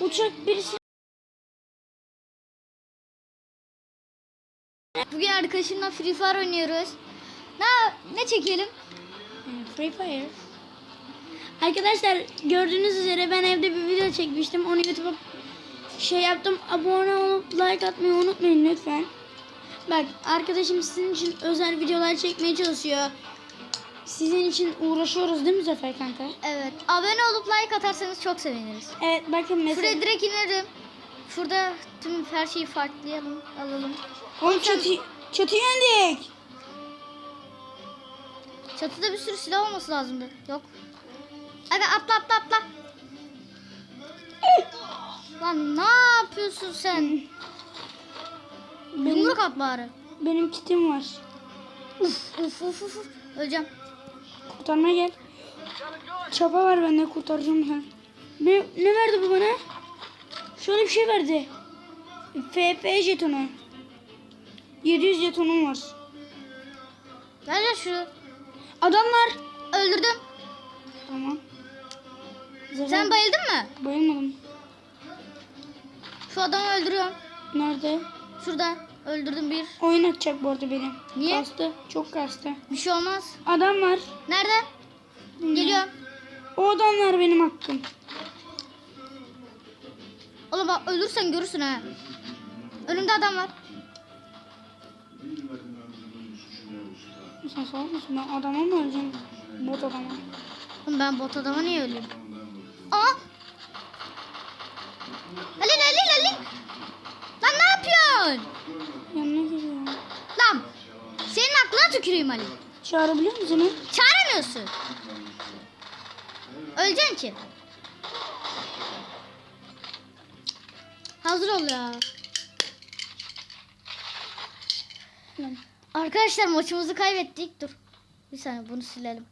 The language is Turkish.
Uçak birisi Bugün arkadaşımla Free Fire oynuyoruz. Ne ne çekelim? Free Fire. Arkadaşlar gördüğünüz üzere ben evde bir video çekmiştim. Onu YouTube'a şey yaptım. Abone olup like atmayı unutmayın lütfen. Bak arkadaşım sizin için özel videolar çekmeye çalışıyor. Sizin için uğraşıyoruz değil mi Zafer kanka? Evet. Abone olup like atarsanız çok seviniriz. Evet bakın mesela. Şuraya direkt inerim. Şurada tüm her şeyi farklayalım, alalım. Oğlum çatı, çatıya indik. Çatıda bir sürü silah olması lazımdı. Yok. Hadi atla atla atla. Lan ne yapıyorsun sen? Benim, Yumruk at bari. benim kitim var. Uf uf uf. uf. Öleceğim. Kurtarmaya gel. Çapa var bende kurtaracağım sen. Ne, ne verdi bu bana? Şöyle bir şey verdi. FF jetonu. 700 jetonum var. Ya şu. Adamlar. Öldürdüm. Tamam. Zafer, Sen bayıldın mı? bayılmadım. Şu adamı öldürüyorum. Şurada. Öldürdüm bir. Oyun atacak bu arada benim. Niye? Kastı. Çok kastı. Bir şey olmaz. Adam var. Nerede? Geliyorum. O adamlar benim hakkım. Oğlum bak ölürsen görürsün ha. Önümde adam var. Sen salak mısın? Ben adama mı öleceğim? Bot adama. Oğlum ben bot adama niye öleyim? Aa! Halil Halil Halil! Lan ne yapıyorsun? Yanına geliyor. Lan! Senin aklına tüküreyim Ali. Çağırabiliyor musun onu? Çağıramıyorsun. Öleceksin ki. Hazır ol ya. Arkadaşlar maçımızı kaybettik. Dur. Bir saniye bunu silelim.